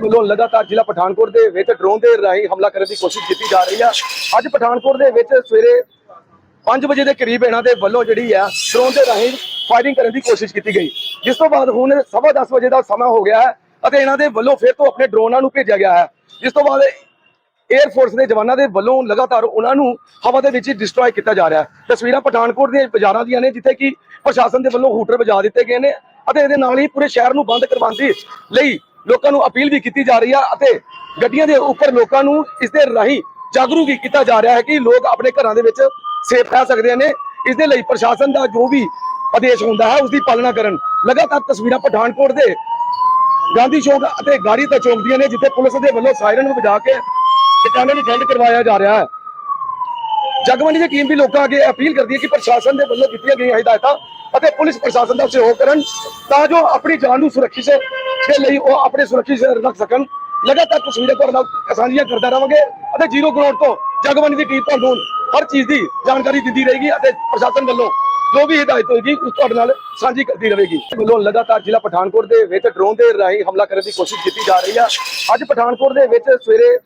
ਵੱਲੋਂ ਲਗਾਤਾਰ ਜ਼ਿਲ੍ਹਾ ਪਠਾਨਕੋਟ ਦੇ ਵਿੱਚ ਡਰੋਨ ਦੇ ਰਾਹੀਂ ਹਮਲਾ ਕਰਨ ਦੀ ਕੋਸ਼ਿਸ਼ ਕੀਤੀ ਜਾ ਰਹੀ ਆ। ਅੱਜ ਪਠਾਨਕੋਟ ਦੇ ਵਿੱਚ ਸਵੇਰੇ 5 ਵਜੇ ਦੇ ਕਰੀਬ ਇਹਨਾਂ ਦੇ ਵੱਲੋਂ ਜਿਹੜੀ ਆ, ਡਰੋਨ ਦੇ ਰਾਹੀਂ ਫਾਇਰਿੰਗ ਕਰਨ ਦੀ ਕੋਸ਼ਿਸ਼ ਕੀਤੀ ਗਈ। ਜਿਸ ਤੋਂ ਬਾਅਦ ਹੁਣ ਸਵਾ ਵਜੇ ਦਾ ਸਮਾਂ ਹੋ ਗਿਆ ਹੈ ਅਤੇ ਇਹਨਾਂ ਦੇ ਵੱਲੋਂ ਫਿਰ ਤੋਂ ਆਪਣੇ ਡਰੋਨਾਂ ਨੂੰ ਭੇਜਿਆ ਗਿਆ ਹੈ। ਜਿਸ ਤੋਂ ਬਾਅਦ 에ਅਰ ਫੋਰਸ ਦੇ ਜਵਾਨਾਂ ਦੇ ਵੱਲੋਂ ਲਗਾਤਾਰ ਉਹਨਾਂ ਨੂੰ ਹਵਾ ਦੇ ਵਿੱਚ ਡਿਸਟਰੋਏ ਕੀਤਾ ਜਾ ਰਿਹਾ ਹੈ। ਤਸਵੀਰਾਂ ਪਠਾਨਕੋਟ ਦੀਆਂ ਬਾਜ਼ਾਰਾਂ ਦੀਆਂ ਨੇ, ਜਿੱਥੇ ਕਿ ਪ੍ਰਸ਼ਾਸਨ ਦੇ ਵੱਲੋਂ ਹੂਟਰ ਵਜਾ ਦਿੱਤੇ ਗਏ ਨੇ ਅਤੇ ਇਹਦੇ ਨਾਲ ਹੀ ਪੂਰੇ ਸ਼ਹਿਰ ਨੂੰ ਬੰਦ ਕਰਵਾਉਣ ਦੀ ਲਈ ਲੋਕਾਂ ਨੂੰ ਅਪੀਲ ਵੀ ਕੀਤੀ ਜਾ ਰਹੀ ਆ ਅਤੇ ਗੱਡੀਆਂ ਦੇ ਉੱਪਰ ਲੋਕਾਂ ਨੂੰ ਇਸ ਦੇ ਰਾਹੀਂ ਜਾਗਰੂਕ ਵੀ ਕੀਤਾ ਜਾ ਰਿਹਾ ਹੈ ਕਿ ਲੋਕ ਆਪਣੇ ਘਰਾਂ ਦੇ ਵਿੱਚ ਸੇਫ ਰਹਿ ਸਕਦੇ ਨੇ। ਇਸ ਦੇ ਲਈ ਪ੍ਰਸ਼ਾਸਨ ਦਾ ਜੋ ਵੀ ਆਦੇਸ਼ ਹੁੰਦਾ ਹੈ ਉਸ ਦੀ ਪਾਲਣਾ ਕਰਨ। ਲਗਾਤਾਰ ਤਸਵੀਰਾਂ ਪਠਾਨਕੋਟ ਦੇ ਗਾਂਧੀ ਚੌਕ ਅਤੇ ਗਾੜੀ ਤਾਂ ਚੌਕ ਦੀਆਂ ਨੇ, ਜਿੱਥੇ ਪੁਲਿਸ ਦੇ ਵੱਲੋਂ ਸਾਇਰਨ ਵਜਾ ਕੇ ਕਿਸਾਨਾਂ ਨੂੰ ਠੰਡ ਕਰਵਾਇਆ ਜਾ ਰਿਹਾ ਹੈ। ਜਗਮਨੀ ਦੀ ਟੀਮ ਵੀ ਲੋਕਾਂ ਅੱਗੇ ਅਪੀਲ ਕਰਦੀ ਹੈ ਕਿ ਪ੍ਰਸ਼ਾਸਨ ਦੇ ਵੱਲੋਂ ਦਿੱਤੀਆਂ ਗਈਆਂ ਹਦਾਇਤਾਂ ਅਤੇ ਪੁਲਿਸ ਪ੍ਰਸ਼ਾਸਨ ਦਾ ਸਹਿਯੋਗ ਕਰਨ ਤਾਂ ਜੋ ਆਪਣੀ ਜਾਨ ਨੂੰ ਸੁਰੱਖਿਅਤ ਦੇ ਲਈ ਉਹ ਆਪਣੇ ਸੁਰੱਖਿਅਤ ਰੱਖ ਸਕਣ। ਲਗਾਤਾਰ ਤਸਵੀਰਾਂ ਤੁਹਾਡੇ ਨਾਲ ਸਾਂਝੀਆਂ ਕਰਦਾ ਰਹਾਂਗੇ ਅਤੇ ਜ਼ੀਰੋ ਗਰਾਊਂਡ ਤੋਂ ਜਗਮਨੀ ਦੀ ਟੀਮ ਤੁਹਾਨੂੰ ਹਰ ਚੀਜ਼ ਦੀ ਜਾਣਕਾਰੀ ਦਿੰਦੀ ਰਹੇਗੀ ਅਤੇ ਪ੍ਰਸ਼ਾਸਨ ਵੱਲੋਂ ਜੋ ਵੀ ਹਦਾਇਤ ਹੋਏਗੀ, ਉਸ ਤੁਹਾਡੇ ਨਾਲ ਸਾਂਝੀ ਕਰਦੀ ਰਹੇਗੀ। ਵੱਲੋਂ ਲਗਾਤਾਰ ਜ਼ਿਲ੍ਹਾ ਪਠਾਨਕੋਟ ਦੇ ਵਿੱਚ ਡਰੋਨ ਦੇ ਰਾਹੀਂ ਹਮਲਾ ਕਰਨ ਦੀ ਕੋਸ਼ਿਸ਼ ਕੀਤੀ ਜਾ ਰਹੀ ਆ। ਅੱਜ ਪਠਾਨਕੋਟ ਦੇ ਵਿੱਚ ਸਵੇਰੇ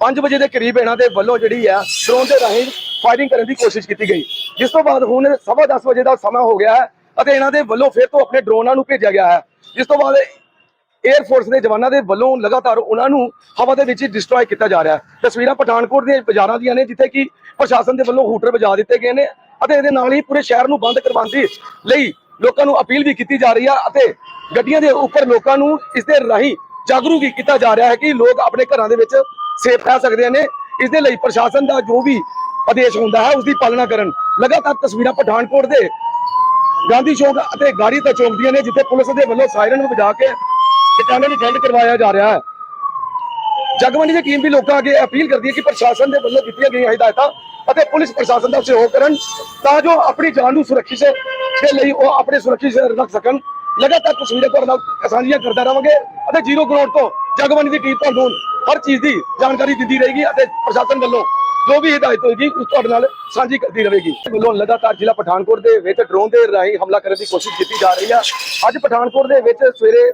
5 ਵਜੇ ਦੇ ਕਰੀਬ ਇਹਨਾਂ ਦੇ ਵੱਲੋਂ ਜਿਹੜੀ ਆ ਡਰੋਨ ਦੇ ਰਾਹੀਂ ਫਾਇਰਿੰਗ ਕਰਨ ਦੀ ਕੋਸ਼ਿਸ਼ ਕੀਤੀ ਗਈ। ਜਿਸ ਤੋਂ ਬਾਅਦ ਹੁਣ ਸਵਾ ਦਸ ਵਜੇ ਦਾ ਸਮਾਂ ਹੋ ਗਿਆ ਹੈ ਅਤੇ ਇਹਨਾਂ ਦੇ ਵੱਲੋਂ ਫਿਰ ਤੋਂ ਆਪਣੇ ਡਰੋਨਾਂ ਨੂੰ ਭੇਜਿਆ ਗਿਆ ਹੈ। ਜਿਸ ਤੋਂ ਬਾਅਦ 에ਅਰ ਫੋਰਸ ਦੇ ਜਵਾਨਾਂ ਦੇ ਵੱਲੋਂ ਲਗਾਤਾਰ ਉਹਨਾਂ ਨੂੰ ਹਵਾ ਦੇ ਵਿੱਚ ਡਿਸਟਰੋਏ ਕੀਤਾ ਜਾ ਰਿਹਾ ਹੈ। ਤਸਵੀਰਾਂ ਪਠਾਨਕੋਟ ਦੀਆਂ ਬਾਜ਼ਾਰਾਂ ਦੀਆਂ ਨੇ, ਜਿੱਥੇ ਕਿ ਪ੍ਰਸ਼ਾਸਨ ਦੇ ਵੱਲੋਂ ਹੂਟਰ ਵਜਾ ਦਿੱਤੇ ਗਏ ਨੇ ਅਤੇ ਇਹਦੇ ਨਾਲ ਹੀ ਪੂਰੇ ਸ਼ਹਿਰ ਨੂੰ ਬੰਦ ਕਰਵਾਉਣ ਦੀ ਲਈ ਲੋਕਾਂ ਨੂੰ ਅਪੀਲ ਵੀ ਕੀਤੀ ਜਾ ਰਹੀ ਆ ਅਤੇ ਗੱਡੀਆਂ ਦੇ ਉੱਪਰ ਲੋਕਾਂ ਨੂੰ ਇਸ ਦੇ ਰਾਹੀਂ ਜਾਗਰੂਕ ਵੀ ਕੀਤਾ ਜਾ ਰਿਹਾ ਹੈ ਕਿ ਲੋਕ ਆਪਣੇ ਘਰਾਂ ਦੇ ਵਿੱਚ ਸੇਫ ਰਹਿ ਸਕਦੇ ਨੇ। ਇਸ ਦੇ ਲਈ ਪ੍ਰਸ਼ਾਸਨ ਦਾ ਜੋ ਵੀ ਆਦੇਸ਼ ਹੁੰਦਾ ਹੈ, ਉਸ ਦੀ ਪਾਲਣਾ ਕਰਨ। ਲਗਾਤਾਰ ਤਸਵੀਰਾਂ ਪਠਾਨਕੋਟ ਦੇ ਗਾਂਧੀ ਚੌਕ ਅਤੇ ਗਾੜੀ ਤਾਂ ਚੌਕ ਦੀਆਂ ਨੇ, ਜਿੱਥੇ ਪੁਲਿਸ ਦੇ ਵੱਲੋਂ ਸਾਇਰਨ ਵਜਾ ਕੇ ਕਿਸਾਨਾਂ ਨੂੰ ਠੰਡ ਕਰਵਾਇਆ ਜਾ ਰਿਹਾ ਹੈ। ਜਗਮਨੀ ਦੀ ਟੀਮ ਵੀ ਲੋਕਾਂ ਅੱਗੇ ਅਪੀਲ ਕਰਦੀ ਹੈ ਕਿ ਪ੍ਰਸ਼ਾਸਨ ਦੇ ਵੱਲੋਂ ਦਿੱਤੀਆਂ ਗਈਆਂ ਹਦਾਇਤਾਂ ਅਤੇ ਪੁਲਿਸ ਪ੍ਰਸ਼ਾਸਨ ਦਾ ਸਹਿਯੋਗ ਕਰਨ ਤਾਂ ਜੋ ਆਪਣੀ ਜਾਨ ਨੂੰ ਸੁਰੱਖਿਅਤ ਦੇ ਲਈ ਉਹ ਆਪਣੇ ਸੁਰੱਖਿਅਤ ਰੱਖ ਸਕਣ। ਲਗਾਤਾਰ ਤਸਵੀਰਾਂ ਤੁਹਾਡੇ ਨਾਲ ਸਾਂਝੀਆਂ ਕਰਦਾ ਰਹਾਂਗੇ ਅਤੇ ਜ਼ੀਰੋ ਗਰਾਊਂਡ ਤੋਂ ਜਗਮਨੀ ਦੀ ਟੀਮ ਤੁਹਾਨੂੰ ਹਰ ਚੀਜ਼ ਦੀ ਜਾਣਕਾਰੀ ਦਿੰਦੀ ਰਹੇਗੀ ਅਤੇ ਪ੍ਰਸ਼ਾਸਨ ਵੱਲੋਂ ਜੋ ਵੀ ਹਦਾਇਤ ਹੋਏਗੀ ਉਸ ਤੁਹਾਡੇ ਨਾਲ ਸਾਂਝੀ ਕਰਦੀ ਰਹੇਗੀ। ਵੱਲੋਂ ਲਗਾਤਾਰ ਜ਼ਿਲ੍ਹਾ ਪਠਾਨਕੋਟ ਦੇ ਵਿੱਚ ਡਰੋਨ ਦੇ ਰਾਹੀਂ ਹਮਲਾ ਕਰਨ ਦੀ ਕੋਸ਼ਿਸ਼ ਕੀਤੀ ਜਾ ਰਹੀ ਹੈ। ਅੱਜ ਪਠਾਨਕੋਟ ਦੇ ਵਿੱਚ ਸਵੇਰੇ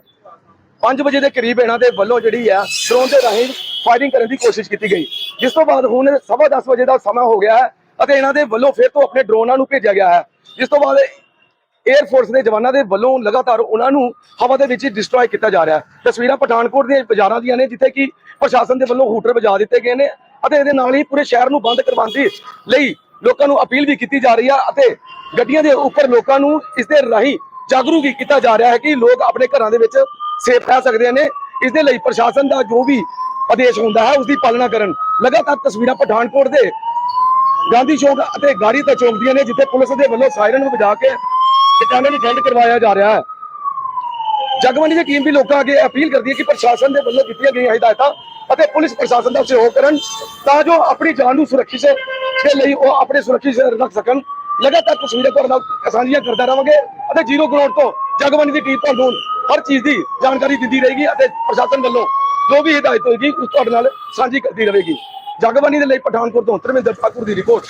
5 ਵਜੇ ਦੇ ਕਰੀਬ ਇਹਨਾਂ ਦੇ ਵੱਲੋਂ ਜਿਹੜੀ ਆ ਡਰੋਨ ਦੇ ਰਾਹੀਂ ਫਾਇਰਿੰਗ ਕਰਨ ਦੀ ਕੋਸ਼ਿਸ਼ ਕੀਤੀ ਗਈ। ਜਿਸ ਤੋਂ ਬਾਅਦ ਹੁਣ ਸਵਾ ਦਸ ਵਜੇ ਦਾ ਸਮਾਂ ਹੋ ਗਿਆ ਹੈ ਅਤੇ ਇਹਨਾਂ ਦੇ ਵੱਲੋਂ ਫਿਰ ਤੋਂ ਆਪਣੇ ਡਰੋਨਾਂ ਨੂੰ ਭੇਜਿਆ ਗਿਆ ਹੈ। ਜਿਸ ਤੋਂ ਬਾਅਦ 에ਅਰ ਫੋਰਸ ਦੇ ਜਵਾਨਾਂ ਦੇ ਵੱਲੋਂ ਲਗਾਤਾਰ ਉਹਨਾਂ ਨੂੰ ਹਵਾ ਦੇ ਵਿੱਚ ਡਿਸਟਰੋਏ ਕੀਤਾ ਜਾ ਰਿਹਾ ਹੈ। ਤਸਵੀਰਾਂ ਪਠਾਨਕੋਟ ਦੀਆਂ, ਬਾਜ਼ਾਰਾਂ ਦੀਆਂ ਨੇ, ਜਿੱਥੇ ਕਿ ਪ੍ਰਸ਼ਾਸਨ ਦੇ ਵੱਲੋਂ ਹੂਟਰ ਵਜਾ ਦਿੱਤੇ ਗਏ ਨੇ ਅਤੇ ਇਹਦੇ ਨਾਲ ਹੀ ਪੂਰੇ ਸ਼ਹਿਰ ਨੂੰ ਬੰਦ ਕਰਵਾਉਣ ਦੀ ਲਈ ਲੋਕਾਂ ਨੂੰ ਅਪੀਲ ਵੀ ਕੀਤੀ ਜਾ ਰਹੀ ਹੈ ਅਤੇ ਗੱਡੀਆਂ ਦੇ ਉੱਪਰ ਲੋਕਾਂ ਨੂੰ ਇਸ ਦੇ ਰਾਹੀਂ ਜਾਗਰੂਕ ਵੀ ਕੀਤਾ ਜਾ ਰਿਹਾ ਹੈ ਕਿ ਲੋਕ ਆਪਣੇ ਘਰਾਂ ਦੇ ਵਿੱਚ ਸੇਫ ਰਹਿ ਸਕਦੇ ਨੇ। ਇਸ ਦੇ ਲਈ ਪ੍ਰਸ਼ਾਸਨ ਦਾ ਜੋ ਵੀ ਆਦੇਸ਼ ਹੁੰਦਾ ਹੈ ਉਸ ਦੀ ਪਾਲਣਾ ਕਰਨ। ਲਗਾਤਾਰ ਤਸਵੀਰਾਂ ਪਠਾਨਕੋਟ ਦੇ ਗਾਂਧੀ ਚੌਕ ਅਤੇ ਗਾੜੀ ਤਾਂ ਚੌਕ ਦੀਆਂ ਨੇ, ਜਿੱਥੇ ਪੁਲਿਸ ਦੇ ਵੱਲੋਂ ਸਾਇਰਨ ਵਜਾ ਕੇ ਕਿਸਾਨਾਂ ਨੂੰ ਠੰਡ ਕਰਵਾਇਆ ਜਾ ਰਿਹਾ ਹੈ। ਜਗਮਨੀ ਦੀ ਟੀਮ ਵੀ ਲੋਕਾਂ ਅੱਗੇ ਅਪੀਲ ਕਰਦੀ ਹੈ ਕਿ ਪ੍ਰਸ਼ਾਸਨ ਦੇ ਵੱਲੋਂ ਦਿੱਤੀਆਂ ਗਈਆਂ ਹਦਾਇਤਾਂ ਅਤੇ ਪੁਲਿਸ ਪ੍ਰਸ਼ਾਸਨ ਦਾ ਸਹਿਯੋਗ ਕਰਨ ਤਾਂ ਜੋ ਆਪਣੀ ਜਾਨ ਨੂੰ ਸੁਰੱਖਿਅਤ ਦੇ ਲਈ ਉਹ ਆਪਣੇ ਸੁਰੱਖਿਅਤ ਰੱਖ ਸਕਣ। ਲਗਾਤਾਰ ਤਸਵੀਰਾਂ ਤੁਹਾਡੇ ਨਾਲ ਸਾਂਝੀਆਂ ਕਰਦਾ ਰਹਾਂਗੇ ਅਤੇ ਜ਼ੀਰੋ ਗਰਾਊਂਡ ਤੋਂ ਜਗਮਨੀ ਦੀ ਟੀਮ ਤੁਹਾਨੂੰ ਹਰ ਚੀਜ਼ ਦੀ ਜਾਣਕਾਰੀ ਦਿੰਦੀ ਰਹੇਗੀ ਅਤੇ ਪ੍ਰਸ਼ਾਸਨ ਵੱਲੋਂ ਜੋ ਵੀ ਹਦਾਇਤ ਹੋਏਗੀ, ਉਸ ਤੁਹਾਡੇ ਨਾਲ ਸਾਂਝੀ ਕਰਦੀ ਰਹੇਗੀ। ਜਗਬਾਨੀ ਦੇ ਲਈ ਪਠਾਨਕੋਟ ਤੋਂ ਧਰਮਿੰਦਰ ਠਾਕੁਰ ਦੀ ਰਿਪੋਰਟ।